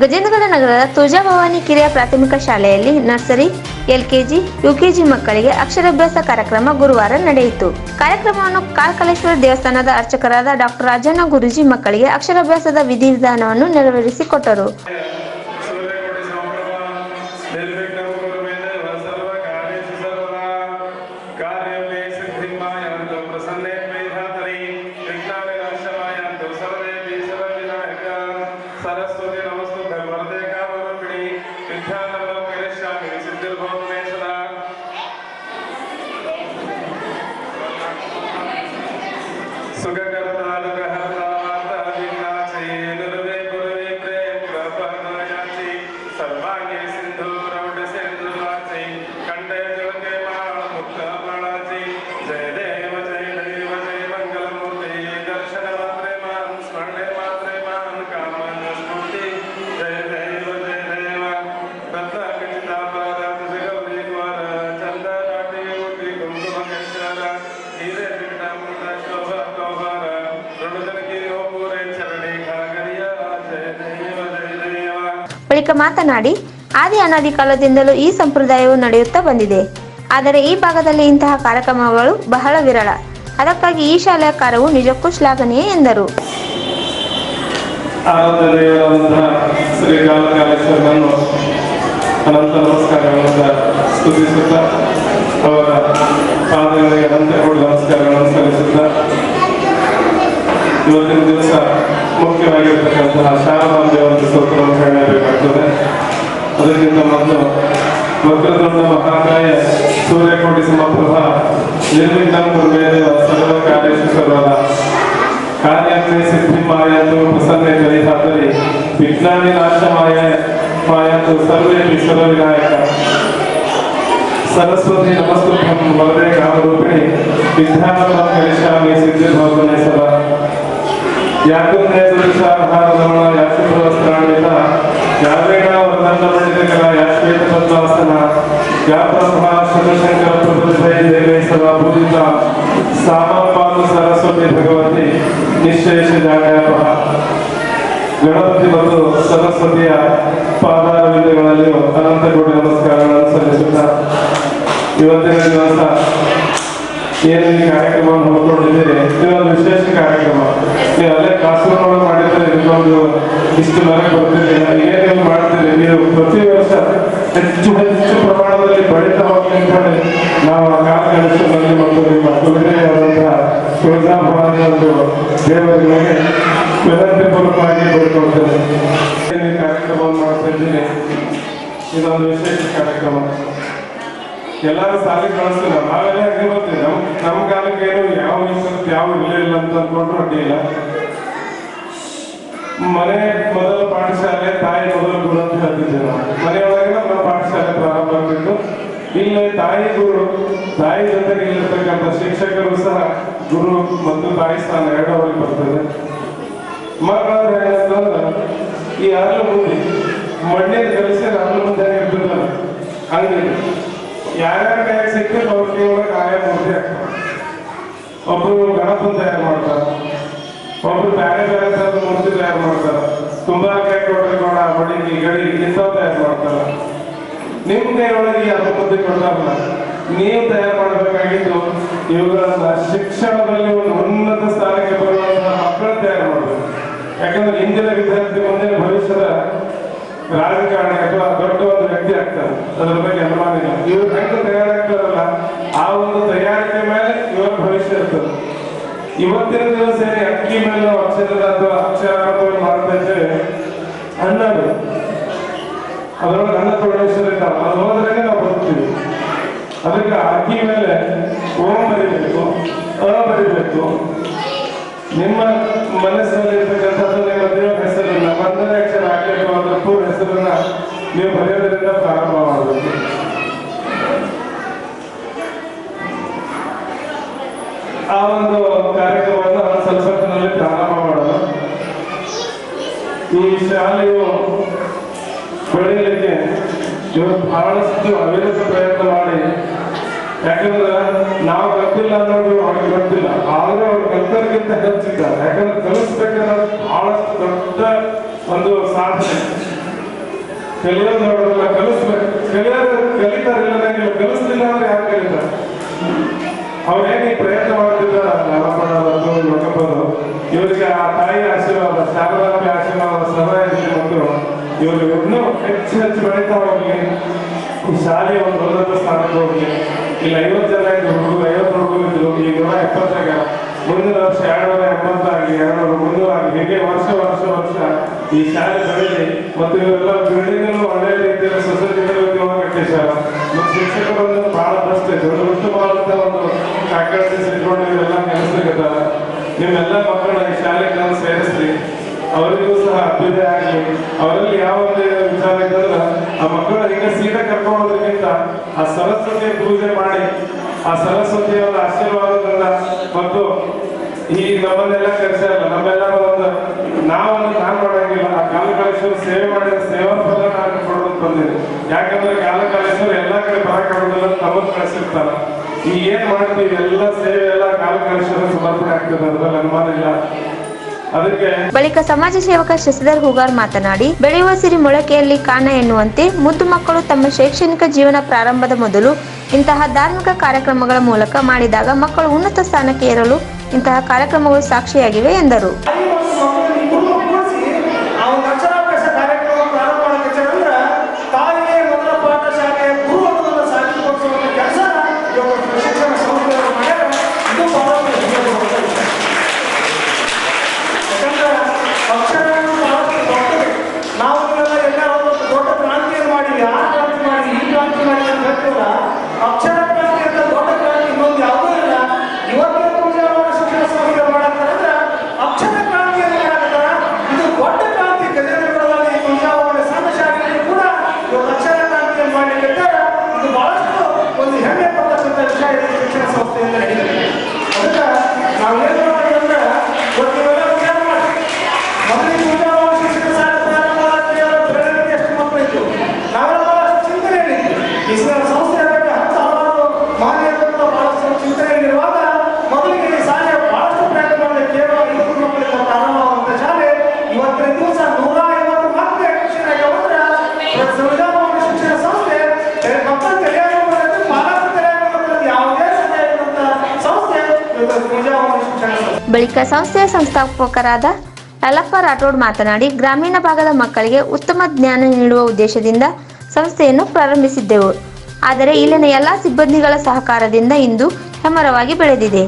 ಗಜೇಂದ್ರಗಡ ನಗರದ ತುಳಜಾಭವಾನಿ ಕಿರಿಯ ಪ್ರಾಥಮಿಕ ಶಾಲೆಯಲ್ಲಿ ನರ್ಸರಿ, ಎಲ್ಕೆಜಿ, ಯುಕೆಜಿ ಮಕ್ಕಳಿಗೆ ಅಕ್ಷರಾಭ್ಯಾಸ ಕಾರ್ಯಕ್ರಮ ಗುರುವಾರ ನಡೆಯಿತು. ಕಾರ್ಯಕ್ರಮವನ್ನು ಕಾಲ್ಕಲೇಶ್ವರ ದೇವಸ್ಥಾನದ ಅರ್ಚಕರಾದ ಡಾಕ್ಟರ್ ರಾಜಣ್ಣ ಗುರುಜಿ ಮಕ್ಕಳಿಗೆ ಅಕ್ಷರಾಭ್ಯಾಸದ ವಿಧಿವಿಧಾನವನ್ನು ನೆರವೇರಿಸಿಕೊಟ್ಟರು. सर्वांगे ಬಳಿಕ ಮಾತನಾಡಿ, ಆದಿ ಅನಾದಿ ಕಾಲದಿಂದಲೂ ಈ ಸಂಪ್ರದಾಯವು ನಡೆಯುತ್ತಾ ಬಂದಿದೆ. ಆದರೆ ಈ ಭಾಗದಲ್ಲಿ ಇಂತಹ ಕಾರ್ಯಕ್ರಮಗಳು ಬಹಳ ವಿರಳ. ಅದಕ್ಕಾಗಿ ಈ ಶಾಲೆಯ ಕಾರ್ಯವು ನಿಜಕ್ಕೂ ಶ್ಲಾಘನೀಯ ಎಂದರು. ಅನಂತ ನಮಸ್ಕಾರಗಳಿಂದ ಸ್ತುತಿಸುತ್ತಾ, ಅವರ ಪಾದಗಳಿಗೆ ಅನಂತ ಕೂಡ ನಮಸ್ಕಾರಗಳನ್ನು ಸಲ್ಲಿಸುತ್ತಾ, ಇವತ್ತಿನ ದಿವಸ ಮುಖ್ಯವಾಗಿರ್ತಕ್ಕಂತಹ ಅದಕ್ಕಿಂತ ಮೊದಲು ವಕ್ರತುಂಡ ಮಹಾಕಾಯ ಸೂರ್ಯಕೋಟಿ ಸಮಪ್ರಭ ನಿರ್ವಿಘ್ನಂ ಕುರ್ಮೇದೇವ ಸರ್ವ ಕಾರ್ಯೇಷು ಸರ್ವದಾ ಕಾರ್ಯಕ್ಕೆ ಸಿದ್ಧಿಮಾಯಂದು ಪ್ರಸನ್ನೆ ಕಲಿತಾತರಿ ವಿಜ್ಞಾನಿ ನಾಶಮಾಯ ಮಾಯಂದು ಸರ್ವೇ ವಿಶ್ವದ ವಿನಾಯಕ ಸರಸ್ವತಿ ನಮಸ್ತುಭ್ಯಂ ವರದೆ ಕಾಮರೂಪಿಣಿ ವಿದ್ಯಾನಂದಂ ಕರಿಷ್ಯಾಮಿ ಸಿದ್ಧಿರ್ಭವನೆ ಸದಾ ಯಾಕಂದ್ರೆ ದುರುಷಾಹಾರ ರಮಣ ಯಾಶುಪ್ರವಸ್ತ್ರಾಣಿತ ಯಾವೇಣ ಪಂಡಿತಕರ ಯಾಶ್ವೇತ ಪದ್ಮಾಸನ ಬ್ರಹ್ಮ ಶಿವಶಂಕರ ಪ್ರಬುದ್ಧೈ ದೇವೈ ಸದಾ ಪೂಜಿತ ಸಾಮಪಾಲು ಸರಸ್ವತಿ ಭಗವತಿ ನಿಶ್ಚೇಷ ಜಾಗರೂಪ ಗಣಪತಿ ಮತ್ತು ಸರಸ್ವತಿಯ ಪಾದಾರವಿಂದಗಳಲ್ಲಿ ಅನಂತ ಕೋಟಿ ನಮಸ್ಕಾರಗಳನ್ನು ಸಲ್ಲಿಸುತ್ತಾ ಇವತ್ತಿನ ದಿವಸ ಏನು ಕಾರ್ಯಕ್ರಮವನ್ನು ಹೊಂದ್ಕೊಂಡಿದ್ದೀರಿ ಇದೊಂದು ವಿಶೇಷ ಕಾರ್ಯಕ್ರಮ ನೀವು ಅಲ್ಲೇ ಕಾಸರಗೋಡು ಮಾಡಿದ್ರೆ ಇದೊಂದು ಇಷ್ಟು ಮನೆಗೆ ಏನೇನು ನೀವು ನೀವು ಪ್ರತಿ ವರ್ಷ ಹೆಚ್ಚು ಹೆಚ್ಚು ಪ್ರಮಾಣದಲ್ಲಿ ಹೋಗಿ ಅಂದ್ಕೊಂಡು ನಾವು ಆ ಕಾಲ ಕೆಲಸದಲ್ಲಿ ಮತ್ತು ನಿಮ್ಮ ಕುಲದೇವರಾದಂತಹ ತುಳಜಾಭವಾನಿ ಒಂದು ದೇವರಿಗೆ ವಿನಂತಿ ಪೂರ್ವಕವಾಗಿ ಈ ಕಾರ್ಯಕ್ರಮವನ್ನು ಮಾಡ್ತಾ ಇದ್ದೀನಿ. ಇದೊಂದು ವಿಶೇಷ ಕಾರ್ಯಕ್ರಮ. ಎಲ್ಲರೂ ಸಾಲಿಗೆ ಕಳಿಸ್ತಿಲ್ಲ ನಾವೆಲ್ಲ ಹೆಂಗೆ ಬರ್ತೀವಿ ನಮ್ಮ ನಮ್ಮ ಕಾಲಕ್ಕೆ ಏನು ಯಾವ ಯಾವ ಇಲ್ಲ ಇಲ್ಲ ಅಂತ ಅನ್ಕೊಂಡ್ರು ಅಡ್ಡಿಲ್ಲ ಮನೆ ಮೊದಲ ಪಾಠಶಾಲೆ, ತಾಯಿ ಮೊದಲ ಗುರು ಅಂತ ಹೇಳ್ತಿದ್ದೆ ನಾವು ಮನೆಯೊಳಗೆ ನಮ್ಮ ಪಾಠಶಾಲೆ ಪ್ರಾರಂಭ ಆಗ್ತಿತ್ತು ಇಲ್ಲಿ ತಾಯಿ ಗುರು, ತಾಯಿ ಜೊತೆಗೆ ಇಲ್ಲಿರ್ತಕ್ಕಂಥ ಶಿಕ್ಷಕರು ಸಹ ಗುರು ಮತ್ತು ತಾಯಿ ಸ್ಥಾನ ಎರಡು ಅವರಿಗೆ ಬರ್ತದೆ. ಮಕ್ಕಳವ್ರು ಏನಂತಂದ್ರೆ, ಈ ಅರಳು ಮುಂದೆ ಮಣ್ಣಿನ ಕಲಿಸಿ ಅರಳು ಮುಂದೆ ಇರ್ತದೆ ಹಂಗೆ ಯಾರ್ಯಾರ ಕೈಯಾಗ ಸಿಕ್ಕಿದ್ರೆ ಅವ್ರ ಒಳಗೆ ಆಯಾ ಮೂರ್ತಿ ಆಗ್ತಾರೆ ಒಬ್ರು ಗಣಪನ ತಯಾರು ಮಾಡ್ತಾರೆ. ಒಬ್ರು ಬೇರೆ ಬೇರೆ ಮೂರ್ತಿ ತಯಾರು ಮಾಡ್ತಾರ ಕೈ ಕೊಟ್ಟರೆ ಮಡಿಕೆ ಗಡಿ ಇಂಥವ್ ತಯಾರು ಮಾಡ್ತಾರ ನಿಮ್ ಕೈ ಒಳಗೆ ಈ ಅರ್ಧ ಬುದ್ಧಿ ಕೊಡ್ತಾರಲ್ಲ? ನೀವು ತಯಾರು ಮಾಡಬೇಕಾಗಿದ್ದು ಇವುಗಳನ್ನ ಶಿಕ್ಷಣದಲ್ಲಿ ಒಂದು ಉನ್ನತ ಸ್ಥಾನಕ್ಕೆ ಬರುವಂತಹ ಮಕ್ಕಳ ತಯಾರು ಮಾಡಬೇಕು. ಯಾಕಂದ್ರೆ ಇಂದಿನ ವಿದ್ಯಾರ್ಥಿ ಮುಂದಿನ ಭವಿಷ್ಯದ ರಾಜಕಾರಣಿ ಅಥವಾ ದೊಡ್ಡ ಒಂದು ವ್ಯಕ್ತಿ ಆಗ್ತಾರೆ. ಅದರ ಬಗ್ಗೆ ಅನುಮಾನ ಇಲ್ಲ. ಇವ್ರು ಹೆಂಗೆ ತಯಾರಾಗ್ತಾರಲ್ಲ, ಆ ಒಂದು ತಯಾರಿಕೆ ಮೇಲೆ ಇವರ ಭವಿಷ್ಯ ಇರ್ತದೆ. ಇವತ್ತಿನ ದಿವಸ ಅಕ್ಕಿ ಮೇಲೆ ಅಕ್ಷರದ ಅಥವಾ ಅಕ್ಷರಗಳು ಮಾಡ್ತಾ ಇದ್ದೇವೆ. ಅನ್ನದು ಅದರೊಳಗೆ ಅನ್ನ ಪ್ರವೇಶದ ಇದ್ದಾವೆ ಅದು ಹೋದ್ರೆ ನಾವು ಬರ್ತೀವಿ ಅದಕ್ಕೆ ಅಕ್ಕಿ ಮೇಲೆ ಓಂ ಬರಿಬೇಕು, ಅ ಬರಿಬೇಕು. ನಿಮ್ಮ ಮನಸ್ಸಿನಲ್ಲಿ ಇರ್ತಕ್ಕಂಥದ್ದು ನಿಮ್ಮ ದೇವರ ಹೆಸರನ್ನ, ಒಂದನೇ ಅಕ್ಷರ ಹಾಕಬೇಕು, ಅಂದ್ರೆ ಹೆಸರನ್ನ ನೀವು ಬರೆಯೋದ್ರಿಂದ ಪ್ರಾರಂಭ ಮಾಡಬೇಕು ಆ ಒಂದು ಕಾರ್ಯಕ್ರಮವನ್ನು ಹೊತ್ತಿನಲ್ಲಿ ಪ್ರಾರಂಭ ಮಾಡೋಣ. ಈ ಶಾಲೆಯು ಬೆಳೆಯಲಿಕ್ಕೆ ಇವರು ಬಹಳಷ್ಟು ಅವಿರತ ಪ್ರಯತ್ನ ಮಾಡಿ. ಯಾಕಂದ್ರೆ ನಾವು ಗೊತ್ತಿಲ್ಲ ಅನ್ನೋದು ಅವ್ರಿಗೆ ಗೊತ್ತಿಲ್ಲ. ಆದ್ರೆ ಅವ್ರು ಕಲ್ತರಿಗಿಂತ ಹೆಚ್ಚಿದ್ದಾರೆ. ಯಾಕಂದ್ರೆ ಕಲಿಸ್ಬೇಕನ್ನೋದು ಬಹಳಷ್ಟು ದೊಡ್ಡ ಒಂದು ಸಾಧನೆ. ಕಲಿಯೋದು ನೋಡೋದಿಲ್ಲ ಕಲಿಸ್ಬೇಕು. ಕಲಿಯೋದು ಕಲಿತಾರಿಲ್ಲ ಕಲಿಸ್ಲಿಲ್ಲ ಅಂದ್ರೆ ಯಾಕೆ ಕಲಿತಾರೆ? ಅವ್ರೇನು ಈ ಪ್ರಯತ್ನ ಆಶೀರ್ವಾದ ಸದಾ ಇರಲಿ ಮತ್ತು ಇವರು ಇನ್ನೂ ಹೆಚ್ಚು ಹೆಚ್ಚು ಬೆಳೀತಾ ಹೋಗಿ ಈ ಶಾಲೆ ಒಂದು ಉನ್ನತ ಸ್ಥಾನಕ್ಕೆ ಹೋಗಿ. ಇಲ್ಲಿ ಐವತ್ತು ಜನ ಹುಡುಗರು, ಐವತ್ತು ಹುಡುಗರು ಹೋಗಿ ಈಗ ನೂರ ಎಪ್ಪತ್ತಾಗ ಮುಂದಿನ ವರ್ಷ ಎರಡು ನೂರ ಎಂಬತ್ತಾಗಲಿ ಎರಡು ನೂರ ಮುನ್ನೂರ ಆಗಲಿ ಹೀಗೆ ವರ್ಷ ವರ್ಷ ವರ್ಷ ಈ ಶಾಲೆ ಬೆಳೀಲಿ ಮತ್ತು ಇವರೆಲ್ಲ ಬಿಲ್ಡಿಂಗ್ ಒಳ್ಳೆಯ ರೀತಿಯಲ್ಲಿ ಸೊಸೈಟಿಗಳು ಉದ್ಯೋಗ ಕಟ್ಟಿಸ್ಯಾರ ಮತ್ತು ಶಿಕ್ಷಕರು ಬಹಳ ಪ್ರಶ್ನೆ ದೊಡ್ಡ ಉತ್ತಮವಾದಂಥ ಒಂದು ಫ್ಯಾಕಲ್ಟಿ ಇಟ್ಕೊಂಡು ಇವೆಲ್ಲ ಕೆಲಸಗತ್ತಾರ ನಿಮ್ಮೆಲ್ಲ ಮಕ್ಕಳ ಈ ಶಾಲೆಗೆ ಆಗಲಿ ಅವರಲ್ಲಿ ಯಾವ ಒಂದು ವಿಚಾರ ಇದ್ದಲ್ಲ ಆ ಮಕ್ಕಳು ಈಗ ಸೀದಾ ಕರ್ಕೊಂಡೋದಕ್ಕಿಂತ ಆ ಸರಸ್ವತಿಯ ಪೂಜೆ ಮಾಡಿ, ಆ ಸರಸ್ವತಿಯ ಒಂದು ಆಶೀರ್ವಾದದಿಂದ ಮತ್ತು ಈ ನಮ್ಮನ್ನೆಲ್ಲ ಕರೆಸಲ್ಲ ನಮ್ಮೆಲ್ಲ ಒಂದು ನಾವೊಂದು ನಾನ್ ಮಾಡೋಂಗಿಲ್ಲ. ಆ ಕಾಲಕಾಲೇಶ್ವರ ಸೇವೆ ಮಾಡಿದ ಸೇವಾ ಫಲ ನಾನು ಕೊಡೋದು ಬಂದಿದೆ. ಯಾಕಂದ್ರೆ ಕಾಲಕಾಲೇಶ್ವರ ಎಲ್ಲ ಕಡೆ ಬರಕಾಗೋದಿಲ್ಲ ನಮ್ಮನ್ನು ಕಳಿಸಿರ್ತಾರ. ಈ ಏನ್ ಮಾಡ್ತೀವಿ, ಎಲ್ಲ ಸೇವೆ ಎಲ್ಲ ಕಾಲಕಾಲೇಶ್ವರ ಸಮರ್ಪಣೆ ಆಗ್ತದೆ ಅದ್ರಲ್ಲಿ ಅನುಮಾನ ಇಲ್ಲ. ಬಳಿಕ ಸಮಾಜ ಸೇವಕ ಶಶಿಧರ್ ಹೂಗಾರ್ ಮಾತನಾಡಿ, ಬೆಳೆಯುವ ಸಿರಿ ಮೊಳಕೆಯಲ್ಲಿ ಕಾಣ ಎನ್ನುವಂತೆ ಮುದ್ದು ಮಕ್ಕಳು ತಮ್ಮ ಶೈಕ್ಷಣಿಕ ಜೀವನ ಪ್ರಾರಂಭದ ಮೊದಲು ಇಂತಹ ಧಾರ್ಮಿಕ ಕಾರ್ಯಕ್ರಮಗಳ ಮೂಲಕ ಮಾಡಿದಾಗ ಮಕ್ಕಳು ಉನ್ನತ ಸ್ಥಾನಕ್ಕೆ ಏರಲು ಇಂತಹ ಕಾರ್ಯಕ್ರಮಗಳು ಸಾಕ್ಷಿಯಾಗಿವೆ ಎಂದರು ತಾಯಿ ಮತ್ತು ಮಕ್ಕಳನ್ನ ಇಬ್ಬರನ್ನೂ ಕೂಡಿಸಿ ಆ ಒಂದು ಅಕ್ಷರಾಭ್ಯಾಸ ಕಾರ್ಯಕ್ರಮ ಪ್ರಾರಂಭ ಮಾಡಕ್ಕೆ ಅಂದ್ರೆ ತಾಯಿಗೆ ಮೊದಲ ಪಾಠಶಾಲೆ ಗುರು ಅನ್ನೋದನ್ನ ಸಾಬೀತುಪಡಿಸುವಂತ ಕೆಲಸ ಇವತ್ತು ಶಿಕ್ಷಣ ಸಂಸ್ಥೆಗಳು ಮಾಡ್ಯಾರ ಇದು ಬಹಳ ಹೆಮ್ಮೆಪಡುವಂತ ವಿಷಯ. ಯಾಕಂದ್ರೆ ಅಕ್ಷರ ಅನ್ನೋದು ಬಹಳಷ್ಟು ದೊಡ್ಡದು ನಾವು ಇವೆಲ್ಲ ಎಲ್ಲಾರು ಒಂದು ದೊಡ್ಡ ಕ್ರಾಂತಿಯನ್ನು ಮಾಡಿ ಆ ಕ್ರಾಂತಿ ಮಾಡಿ ಈ ಕ್ರಾಂತಿ ಮಾಡಿ ಅಂತ ಹೇಳ್ತೀವಲ್ಲ ಅಕ್ಷರ ಕ್ರಾಂತಿ ಅಂತ ದೊಡ್ಡ ಕ್ರಾಂತಿ ಇನ್ನೊಂದು ಯಾವುದೂ ಇಲ್ಲ ಇವತ್ತಿನ ಪೂಜಾರವಾದ ಶಿಕ್ಷಣ ಸಂಸ್ಥೆ ಮಾಡಾಕ್ತಾರಂದ್ರೆ ಅಕ್ಷರ ಕ್ರಾಂತಿಯನ್ನು ಮಾಡಾಕ್ತಾರ ಇದು ದೊಡ್ಡ ಕ್ರಾಂತಿ ಗಜೇಂದ್ರಗಢದಲ್ಲಿ ಪೂಜಾವನ ಸಣ್ಣ ಶಾಲೆಯಲ್ಲಿ ಕೂಡ ಇವತ್ತು ಅಕ್ಷರ ಕ್ರಾಂತಿಯನ್ನು ಮಾಡಲಿಕ್ಕಿದ್ದಾರೆ ಇದು ಬಹಳಷ್ಟು ಒಂದು ಹೆಮ್ಮೆ ಪಡ್ತಕ್ಕಂಥ ವಿಷಯ ಇದೆ ಶಿಕ್ಷಣ ಸಂಸ್ಥೆಯಿಂದ ನಡೀತದೆ ಅದಕ್ಕೆ ನಾವು ಏನು ಮಾಡ್ಬೇಕಂದ್ರೆ ಇವತ್ತು ಇವೆಲ್ಲ ವಿಚಾರ ಮಾಡಿ ಮೊದಲಿಗೆ ಪೂಜಾವನ ಶಿಕ್ಷಣ ಶಾಲೆ ಪ್ರಾರಂಭ ಆದ್ಮೇಲೆ ಅವರ ಪ್ರೇರಣೆ ಎಷ್ಟು ಮಕ್ಕಳು ಇತ್ತು ನಾವೆಲ್ಲ ಬಹಳಷ್ಟು ಚಿಂತನೆ ಇತ್ತು ಈ ಸ- ಸಂಸ್ಥೆ ಬಗ್ಗೆ ಹತ್ತು ಹಲವಾರು ಮಾನ್ಯಗಳು ಬಹಳಷ್ಟು ಚಿಂತನೆಯಲ್ಲಿರುವಾಗ ಮೊದಲಿಗೆ ಈ ಶಾಲೆ ಬಹಳಷ್ಟು ಪ್ರಯತ್ನ ಮಾಡಿದೆ ಕೇವಲ ಐವತ್ತು ಮಕ್ಕಳಿಂದ ಪ್ರಾರಂಭವಾದಂಥ ಶಾಲೆ ಇವತ್ತಿನ ದಿವಸ ನೂರ ಐವತ್ತು ಮಕ್ಕಳು ಅಡ್ಮಿಷನ್ ಆಗ್ಯಾವಂದ್ರೆ ಸಂವಿಧಾನವಾದ ಶಿಕ್ಷಣ ಸಂಸ್ಥೆ ಏ, ಮಕ್ಕಳ ಕಲ್ಯಾಣ ಮಾಡೋದು ಪಾಲಕರ ಕಲ್ಯಾಣ ಮಾಡೋದು ಯಾವುದೇ ಸಮಯ ಇರುವಂಥ ಸಂಸ್ಥೆ ಇವತ್ತು ಸಂವಿಧಾನವಾದ ಶಿಕ್ಷಣ ಸಂಸ್ಥೆ ಬಳಿಕ ಸಂಸ್ಥೆಯ ಸಂಸ್ಥಾಪಕರಾದ ಯಲ್ಲಪ್ಪ ರಾಠೋಡ್ ಮಾತನಾಡಿ, ಗ್ರಾಮೀಣ ಭಾಗದ ಮಕ್ಕಳಿಗೆ ಉತ್ತಮ ಜ್ಞಾನ ನೀಡುವ ಉದ್ದೇಶದಿಂದ ಸಂಸ್ಥೆಯನ್ನು ಪ್ರಾರಂಭಿಸಿದ್ದೆವು. ಆದರೆ ಇಲ್ಲಿನ ಎಲ್ಲಾ ಸಿಬ್ಬಂದಿಗಳ ಸಹಕಾರದಿಂದ ಇಂದು ಹೆಮ್ಮರವಾಗಿ ಬೆಳೆದಿದೆ.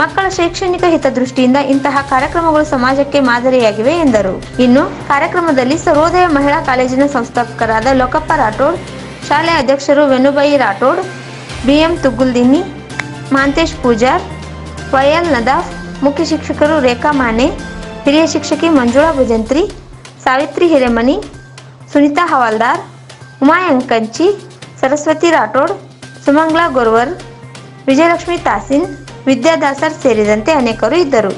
ಮಕ್ಕಳ ಶೈಕ್ಷಣಿಕ ಹಿತದೃಷ್ಟಿಯಿಂದ ಇಂತಹ ಕಾರ್ಯಕ್ರಮಗಳು ಸಮಾಜಕ್ಕೆ ಮಾದರಿಯಾಗಿವೆ ಎಂದರು. ಇನ್ನು ಕಾರ್ಯಕ್ರಮದಲ್ಲಿ ಸರ್ವೋದಯ ಮಹಿಳಾ ಕಾಲೇಜಿನ ಸಂಸ್ಥಾಪಕರಾದ ಲೋಕಪ್ಪ ರಾಠೋಡ್, ಶಾಲೆ ಅಧ್ಯಕ್ಷರು ವೆನುಬಾಯಿ ರಾಠೋಡ್, ಬಿಎಂ ತುಗುಲ್ದಿನ್ನಿ, ಮಾಂತೇಶ್ ಪೂಜಾರ್ ವೈಎಲ್ ನದಾಫ್ ಮುಖ್ಯ ಶಿಕ್ಷಕರು ರೇಖಾ ಮಾನೆ, ಹಿರಿಯ ಶಿಕ್ಷಕಿ ಮಂಜುಳಾ ಭುಜಂತ್ರಿ, ಸಾವಿತ್ರಿ ಹಿರೇಮನಿ, ಸುನಿತಾ ಹವಾಲ್ದಾರ್ ಉಮಾಯಂಕ್ ಕಂಚಿ ಸರಸ್ವತಿ ರಾಠೋಡ್, ಸುಮಂಗ್ಲಾ ಗೊರ್ವರ್, ವಿಜಯಲಕ್ಷ್ಮಿ ತಾಸಿನ್, ವಿದ್ಯಾದಾಸರ್ ಸೇರಿದಂತೆ ಅನೇಕರು ಇದ್ದರು.